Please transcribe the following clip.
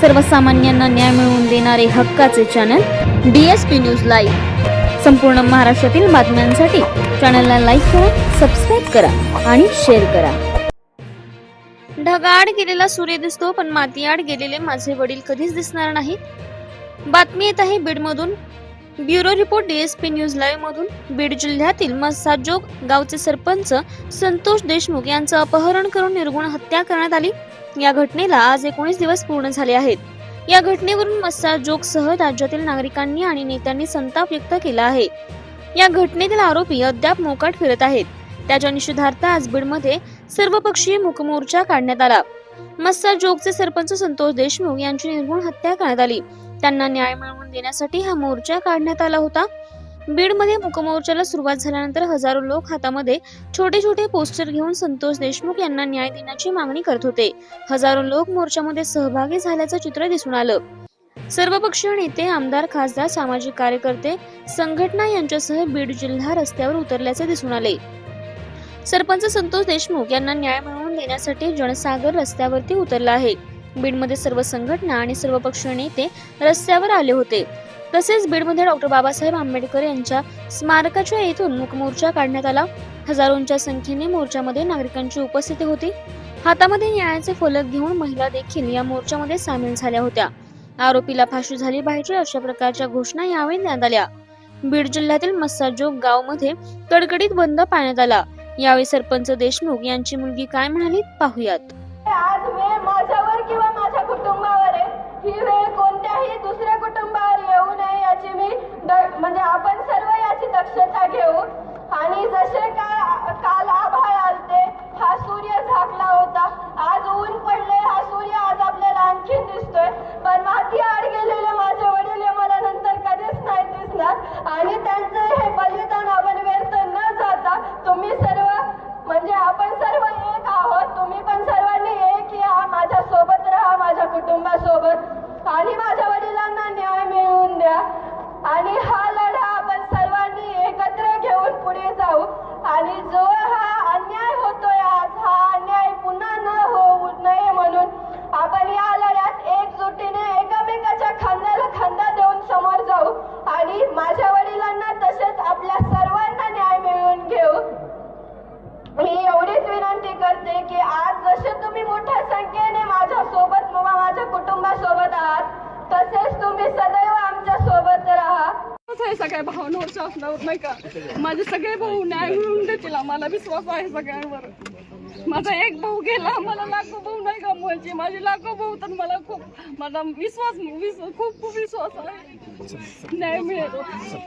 सर्वसामान्यांना न्याय मिळवून देणारे हक्काचे channel D S P news live संपूर्ण महाराष्ट्रातील बातम्यांसाठी चॅनलला लाईक करा सबस्क्राईब करा आणि शेअर करा. ढगाआड गेलेला सूर्य दिसतो पण मातीआड गेलेले माझे वडील कधीच दिसणार नाहीत बातमी येत आहे बीडमधून. Bureau report DSP news live मधून. बीड जिल्ह्यातील मसाजोग गावचे सरपंच संतोष देशमुख यांचं अपहरण करून निर्गुण हत्या करण्यात आली. या घटनेला आज एकोणीस दिवस पूर्ण झाले आहेत. या घटनेवरून मस्सा सह राज्यातील नागरिकांनी आणि नेत्यांनी संताप व्यक्त केला आहे. या घटनेतील आरोपी अद्याप मोकाट फिरत आहेत. त्याच्या निषेधार्थ आज बीडमध्ये सर्वपक्षीय मुकमोर्चा काढण्यात आला. मस्सा जोगचे सरपंच संतोष देशमुख यांची निर्गुण हत्या करण्यात आली. त्यांना न्याय मिळवून देण्यासाठी हा मोर्चा काढण्यात आला होता. बीडमध्ये मुकमोर्चाला सुरुवात झाल्यानंतर हजारो लोक हातामध्ये छोटे छोटे पोस्टर घेऊन संतोष देशमुख यांना न्याय देण्याची मागणी करत होते. हजारो लोक मोर्चामध्ये सहभागी झाल्याचं चित्र दिसून आलं. सर्वपक्षीय नेते आमदार खासदार सामाजिक कार्यकर्ते संघटना यांच्यासह बीड जिल्हा रस्त्यावर उतरल्याचे दिसून आले. सरपंच संतोष देशमुख यांना न्याय मिळवून देण्यासाठी जनसागर रस्त्यावरती उतरला आहे. बीडमध्ये सर्व संघटना आणि सर्व पक्षीय नेते रस्त्यावर आले होते. तसेच बीडमध्ये डॉक्टर बाबासाहेब आंबेडकर यांच्या स्मारकाच्या येथून मुकमोर्चा काढण्यात आला. हजारोंच्या संख्येने मोर्चामध्ये नागरिकांची उपस्थिती होती. हातामध्ये न्यायाचे फलक घेऊन महिला देखील या मोर्चामध्ये सामील झाल्या होत्या. आरोपीला फाशी झाली पाहिजे अशा प्रकारच्या घोषणा यावेळी देण्यात आल्या. बीड जिल्ह्यातील मस्साजोग गावमध्ये कडकडीत बंद पाळण्यात आला. यावेळी सरपंच देशमुख यांची मुलगी काय म्हणाली पाहुयात. आज माझ्यावर किंवा म्हणजे आपण सर्व याची दक्षता घेऊ. आणि जसे का काल आभाळ आलते हा सूर्य झाकला होता. आज ऊन पडले हा सूर्य आज आपल्याला आणखीन दिसतोय. पण माती आड गेलेले माझे वडील मला नंतर कधीच नाही दिसणार. आणि त्यांचं हे बलिदान आपण व्यर्थ न जाता तुम्ही सर्व आहे सगळ्या भावनावरच्या शासनावर नाही का? माझे सगळे भाऊ न्याय मिळून देतील आम्हाला विश्वास आहे सगळ्यांवर. माझा एक भाऊ गेला मला लाखो भाऊ नाही गमवायचे माझे लाखो भाऊ तर मला खूप माझा विश्वास विश्वास खूप खूप विश्वास आहे. न्याय मिळेल.